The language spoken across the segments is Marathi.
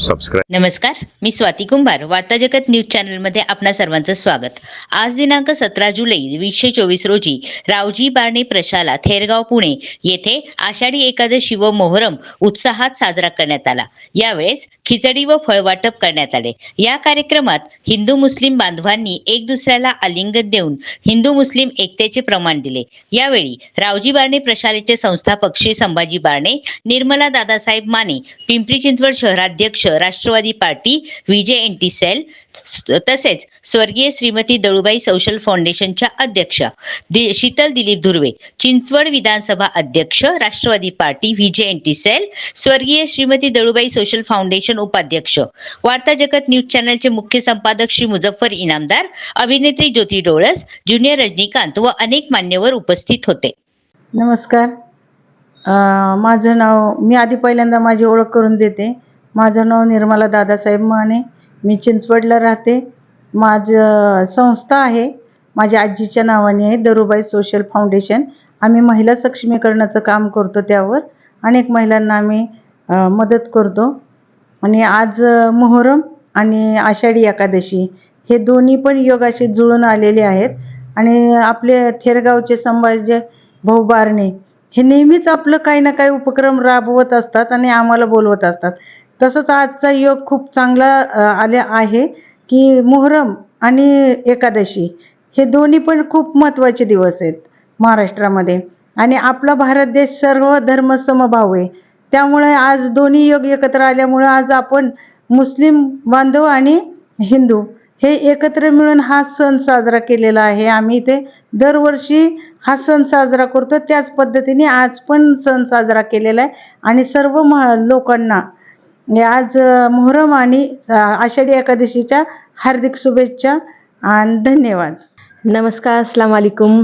सबस्क्राईब नमस्कार मी स्वाती कुंभार वार्ता जगत न्यूज चॅनलमध्ये आपणा सर्वांचं स्वागत. आज दिनांक सतरा जुलै वीसशे चोवीस रोजी रावजी बारणे प्रशाला थेरगाव पुणे येथे आषाढी एकादशी व मोहरम उत्साहात साजरा करण्यात आला. यावेळेस खिचडी व फळवाटप करण्यात आले. या कार्यक्रमात हिंदू मुस्लिम बांधवांनी एक दुसऱ्याला आलिंगन देऊन हिंदू मुस्लिम एकतेचे प्रमाण दिले. यावेळी रावजी बारणे प्रशालेचे संस्थापक श्री संभाजी बारणे निर्मला दादासाहेब माने पिंपरी चिंचवड शहराध्यक्ष Rashtravadi party VJ NT cell तसेच स्वर्गीय श्रीमती दळुबाई सोशल फाउंडेशनच्या अध्यक्ष दि- शीतल दिलीप धुर्वे चिंचवड विधानसभा अध्यक्ष Rashtravadi party VJ N T cell स्वर्गीय श्रीमती दळुबाई सोशल फाउंडेशन उपाध्यक्ष वार्ता जगत न्यूज चॅनलचे मुख्य संपादक श्री मुझफ्फर इनामदार अभिनेत्री ज्योती डोळस ज्युनियर रजनीकांत व अनेक मान्यवर उपस्थित होते. नमस्कार. माझं नाव मी आधी पहिल्यांदा माझी ओळख करून देते. माझं नाव निर्मला दादासाहेब माने. मी चिंचवडला राहते. माझं संस्था आहे. माझ्या आजीच्या नावाने आहे दरुबाई सोशल फाउंडेशन. आम्ही महिला सक्षमीकरणाचं काम करतो त्यावर. अनेक महिलांना आम्ही मदत करतो. आणि आज मोहरम आणि आषाढी एकादशी हे दोन्ही पण योगाशी जुळून आलेले आहेत. आणि आपले थेरगावचे संभाजी भाऊ बारणे हे नेहमीच आपलं काही ना काही उपक्रम राबवत असतात आणि आम्हाला बोलवत असतात. तसंच आजचा योग खूप चांगला आल्या आले आहे की मोहरम आणि एकादशी हे दोन्ही पण खूप महत्त्वाचे दिवस आहेत महाराष्ट्रामध्ये. आणि आपला भारत देश सर्व धर्म समभाव आहे. त्यामुळे आज दोन्ही योग एकत्र आल्यामुळे आज आपण मुस्लिम बांधव आणि हिंदू हे एकत्र मिळून हा सण साजरा केलेला आहे. आम्ही इथे दरवर्षी हा सण साजरा करतो. त्याच पद्धतीने आज पण सण साजरा केलेला आहे. आणि सर्व मह लोकांना आज मोहरम आणि आषाढी एकादशीच्या हार्दिक शुभेच्छा आणि धन्यवाद. नमस्कार अस्सलाम वालेकुम.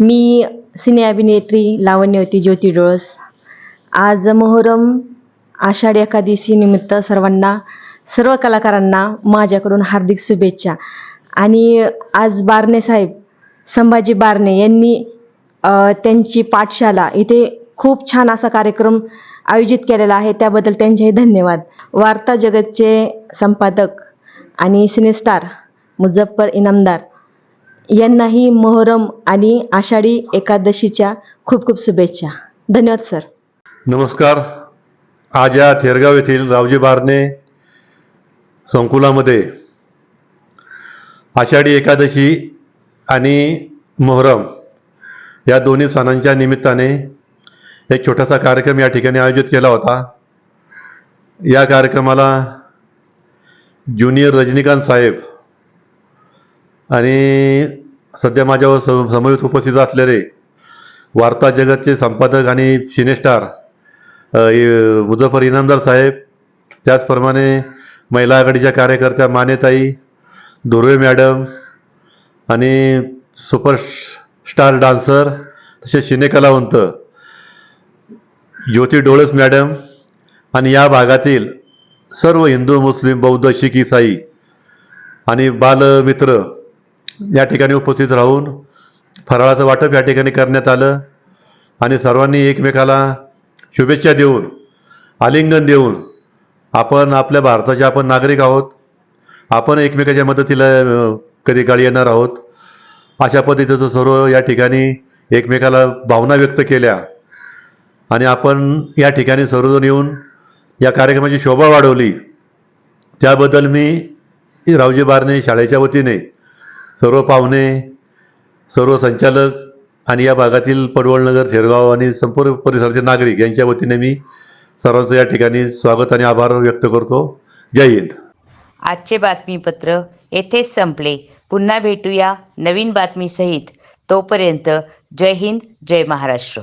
मी सिने अभिनेत्री लावण्यवती ज्योती डोळस. आज मोहरम आषाढी एकादशी निमित्त सर्वांना सर्व कलाकारांना माझ्याकडून हार्दिक शुभेच्छा. आणि आज बारणे साहेब संभाजी बारणे यांनी त्यांची पाठशाला इथे खूप छान असा कार्यक्रम आयोजित केलेला आहे. त्याबद्दल त्यांचेही धन्यवाद. वार्ता जगतचे संपादक आणि सिनेस्टार मुझफ्फर इनामदार यांनाही मोहरम आणि आषाढी एकादशीच्या खूप खूप शुभेच्छा. धन्यवाद सर. नमस्कार. आज या थेरगाव येथील रावजी बारणे संकुलामध्ये आषाढी एकादशी आणि मोहरम या दोन्ही सणांच्या निमित्ताने एक छोटासा कार्यक्रम या ठिकाणी आयोजित केला होता. या कार्यक्रमाला ज्युनियर रजनीकांत साहेब आणि सध्या माझ्यावर समवेत उपस्थित असलेले वार्ता जगतचे संपादक आणि सिनेस्टार मुझफ्फर इनामदार साहेब त्याचप्रमाणे महिला आघाडीच्या कार्यकर्त्या मानेताई धुर्वे मॅडम आणि सुपर स्टार डान्सर तसे सिनेकलावंत ज्योती डोळस मॅडम आणि या भागातील सर्व हिंदू मुस्लिम बौद्ध शीख इसाई आणि बालमित्र या ठिकाणी उपस्थित राहून फराळाचं वाटप या ठिकाणी करण्यात आलं आणि सर्वांनी एकमेकाला शुभेच्छा देऊन आलिंगन देऊन आपण आपल्या भारताचे आपण नागरिक आहोत. आपण एकमेकाच्या मदतीला कधी काळी येणार आहोत. अशा पद्धतीचं सर्व या ठिकाणी एकमेकाला भावना व्यक्त केल्या. आणि आपण या ठिकाणी सर्वजण येऊन या कार्यक्रमाची शोभा वाढवली. त्याबद्दल मी रावजी बारणे शाळेच्या वतीने सर्व पाहुणे सर्व संचालक आणि या भागातील पडवळनगर थेरगाव आणि संपूर्ण परिसराचे नागरिक यांच्या वतीने मी सर्वांचं या ठिकाणी स्वागत आणि आभार व्यक्त करतो. जय हिंद. आजचे बातमीपत्र येथेच संपले. पुन्हा भेटूया नवीन बातमीसहित. तोपर्यंत जय हिंद जय महाराष्ट्र.